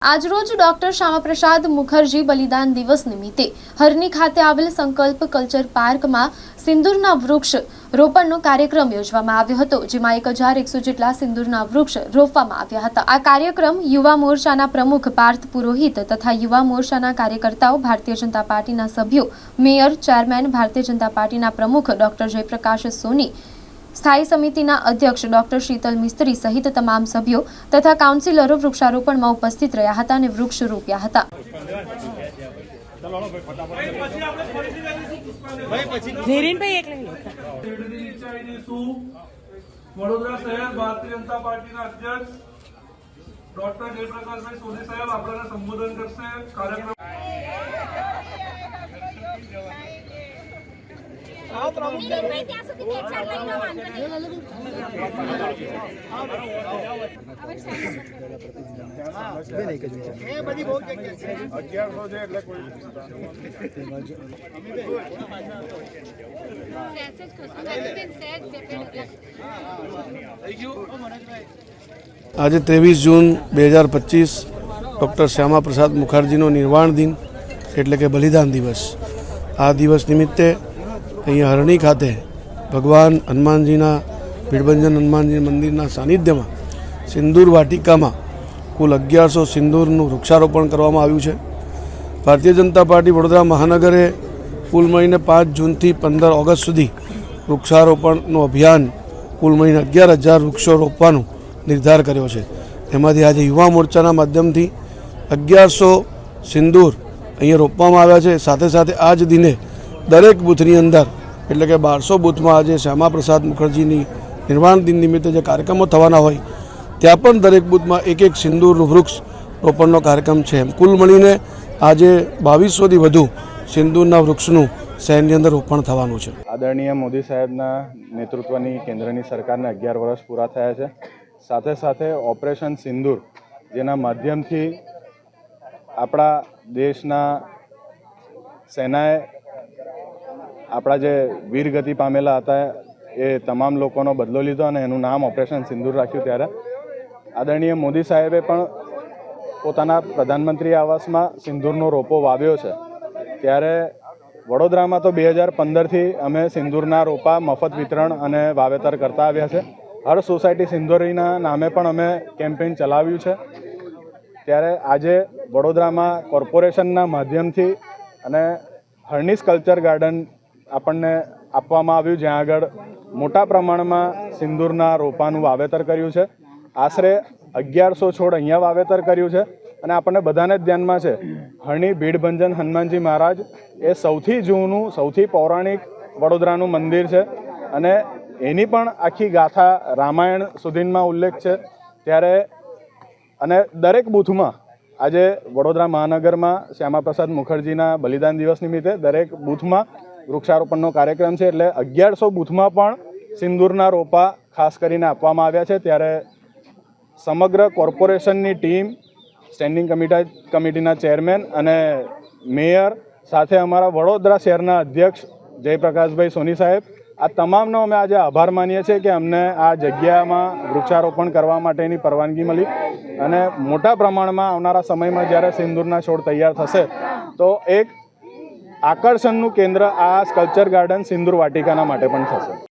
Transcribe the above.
આજરોજ ડોક્ટર શ્યામાપ્રસાદ મુખર્જી બલિદાન દિવસ નિમિત્તે હરની ખાતે આવેલ સંકલ્પ કલ્ચર પાર્કમાં સિંદૂરના વૃક્ષ રોપણનો કાર્યક્રમ યોજવામાં આવ્યો હતો, જેમાં એક હજાર એકસો જેટલા સિંદૂરના વૃક્ષ રોપવામાં આવ્યા હતા. આ કાર્યક્રમ યુવા મોરચાના પ્રમુખ, પાર્થ પુરોહિત તથા યુવા મોરચાના કાર્યકર્તાઓ, ભારતીય જનતા પાર્ટીના સભ્યો, મેયર, ચેરમેન, ભારતીય જનતા પાર્ટીના પ્રમુખ ડોક્ટર જયપ્રકાશ સોની સ્થાયી સમિતિના અધ્યક્ષ ડોક્ટર શીતલ મિસ્ત્રી સહિત તમામ સભ્યો તથા કાઉન્સિલરો વૃક્ષારોપણમાં ઉપસ્થિત રહ્યા હતા અને વૃક્ષ રોપ્યા હતા. ધીરેનભાઈ એક લઈ લો લીડરની ઈચ્છાની શું વડોદરા શહેર ભારતીય જનતા પાર્ટીના અધ્યક્ષ ડોક્ટર જયપ્રકાશભાઈ સોની સાહેબ આપણાને સંબોધન કરશે. કાર્યક્રમ આજે ત્રેવીસ જૂન બે હજાર પચીસ ડૉક્ટર શ્યામા પ્રસાદ મુખર્જીનો નિર્વાણ દિન, એટલે કે બલિદાન દિવસ. આ દિવસ નિમિત્તે અહીંયા હરણી ખાતે ભગવાન હનુમાનજીના ભીડભંજન હનુમાનજી મંદિરના સાનિધ્યમાં, સિંદૂર વાટિકામાં કુલ અગિયારસો સિંદૂરનું વૃક્ષારોપણ કરવામાં આવ્યું છે. ભારતીય જનતા પાર્ટી વડોદરા મહાનગરે કુલ મળીને પાંચ જૂનથી પંદર ઓગસ્ટ સુધી વૃક્ષારોપણનું અભિયાન કુલ મળીને અગિયાર હજાર વૃક્ષો રોપવાનું નિર્ધાર કર્યો છે. એમાંથી આજે યુવા મોરચાના માધ્યમથી અગિયારસો સિંદૂર અહીંયા રોપવામાં આવ્યા છે. સાથે સાથે આ જ દિને દરેક બૂથની અંદર, એટલે કે બારસો બૂથમાં આજે શ્યામાપ્રસાદ મુખર્જીની નિર્વાણ દિન નિમિત્તે જે કાર્યક્રમો થવાના હોય, ત્યાં પણ દરેક બૂથમાં એક એક સિંદૂરનું વૃક્ષ રોપણનો કાર્યક્રમ છે. એમ કુલ મળીને આજે બાવીસોથી વધુ સિંદૂરના વૃક્ષનું શહેરની અંદર રોપણ થવાનું છે. આદરણીય મોદી સાહેબના નેતૃત્વની કેન્દ્રની સરકારને અગિયાર વર્ષ પૂરા થયા છે. સાથે સાથે ઓપરેશન સિંદૂર, જેના માધ્યમથી આપણા દેશના સેનાએ આપણા જે વીરગતિ પામેલા હતા, એ તમામ લોકોનો બદલો લીધો અને એનું નામ ઓપરેશન સિંદૂર રાખ્યું ત્યારે. આદરણીય મોદી સાહેબે પણ પોતાના પ્રધાનમંત્રી આવાસમાં સિંદૂરનો રોપો વાવ્યો છે. ત્યારે વડોદરામાં તો બે હજાર પંદરથી અમે સિંદૂરના રોપા, મફત વિતરણ અને વાવેતર કરતા આવ્યા છે. હર સોસાયટી સિંદૂરીના નામે પણ અમે કેમ્પેઇન ચલાવ્યું છે. ત્યારે આજે વડોદરામાં કોર્પોરેશનના માધ્યમથી અને હર્નિસ કલ્ચર ગાર્ડન આપણને આપવામાં આવ્યું જ્યાં આગળ મોટા પ્રમાણમાં સિંદૂરના રોપાનું વાવેતર કર્યું છે. આશરે અગિયારસો છોડ અહીંયા વાવેતર કર્યું છે અને આપણને બધાને જ ધ્યાનમાં છે હણી ભીડભંજન હનુમાનજી મહારાજ એ સૌથી જૂનું, સૌથી પૌરાણિક વડોદરાનું મંદિર છે અને એની પણ આખી ગાથા રામાયણ સુધીમાં ઉલ્લેખ છે. ત્યારે અને દરેક બૂથમાં આજે વડોદરા મહાનગરમાં શ્યામાપ્રસાદ મુખર્જીના બલિદાન દિવસ નિમિત્તે દરેક બૂથમાં વૃક્ષારોપણનો કાર્યક્રમ છે એટલે અગિયારસો બૂથમાં પણ સિંદૂરના રોપા ખાસ કરીને આપવામાં આવ્યા છે. ત્યારે સમગ્ર કોર્પોરેશનની ટીમ, સ્ટેન્ડિંગ કમિટા, કમિટીના ચેરમેન અને મેયર સાથે અમારા વડોદરા શહેરના અધ્યક્ષ જયપ્રકાશભાઈ સોની સાહેબ, આ તમામનો અમે આજે આભાર માનીએ છીએ કે અમને આ જગ્યામાં વૃક્ષારોપણ કરવા માટેની પરવાનગી મળી અને મોટા પ્રમાણમાં આવનારા સમયમાં જ્યારે સિંદૂરના છોડ તૈયાર થશે, તો એક આકર્ષણનું કેન્દ્ર આ સ્કલ્પચર ગાર્ડન સિંદૂર વાટિકાના માટે પણ થશે.